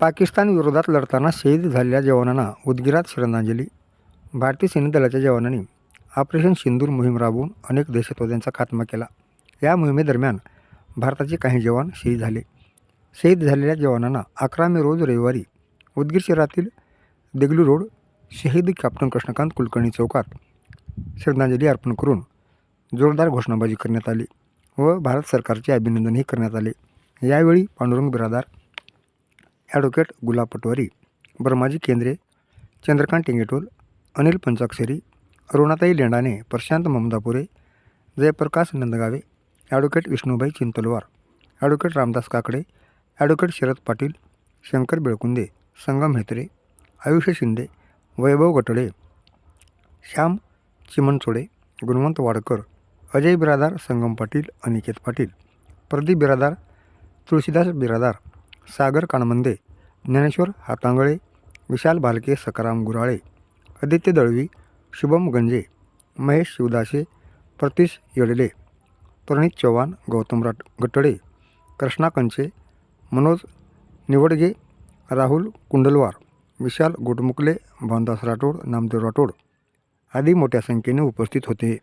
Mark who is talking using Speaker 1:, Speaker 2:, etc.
Speaker 1: पाकिस्तान विरोधात लढताना शहीद झालेल्या जवानांना उद्गिरात श्रद्धांजली. भारतीय सैन्यदलाच्या जवानांनी ऑपरेशन सिंदूर मोहीम राबवून अनेक दहशतवाद्यांचा खात्मा केला. या मोहिमेदरम्यान भारताचे काही जवान शहीद झाले. शहीद झालेल्या जवानांना अकरा मे रोज रविवारी उदगीर शहरातील देगलू रोड शहीद कॅप्टन कृष्णकांत कुलकर्णी चौकात श्रद्धांजली अर्पण करून जोरदार घोषणाबाजी करण्यात आली व भारत सरकारचे अभिनंदनही करण्यात आले. यावेळी Pandurang Biradar advocate Gulab Patwari Brahmaji Kendre Chandrakant Tengetol Anil Panchakshari Arunatai Lendane Prashant Mamdapure Jayprakash Nandgave advocate Vishnubhai Chintalwar advocate Ramdas Kakade advocate Sharad Patil Shankar Belkunde Sangam Hetre Ayushya Shinde Vaibhav गटळे Shyam चिमनचोडे गुणवंत वाडकर अजय बिरादार संगम पाटील अनिकेत पाटील प्रदीप बिरादार तुळशीदास बिरादार सागर कानमंदे ज्ञानेश्वर हातांगळे विशाल भालके सकाराम गुराळे आदित्य दळवी शुभम गंजे महेश शिवदासे प्रतीश येडले प्रणित चव्हाण गौतम राट गटडे कृष्णा कंचे मनोज निवडगे राहुल कुंडलवार विशाल गोटमुकले भानदास राठोड नामदेव राठोड आदी मोठ्या संख्येने उपस्थित होते.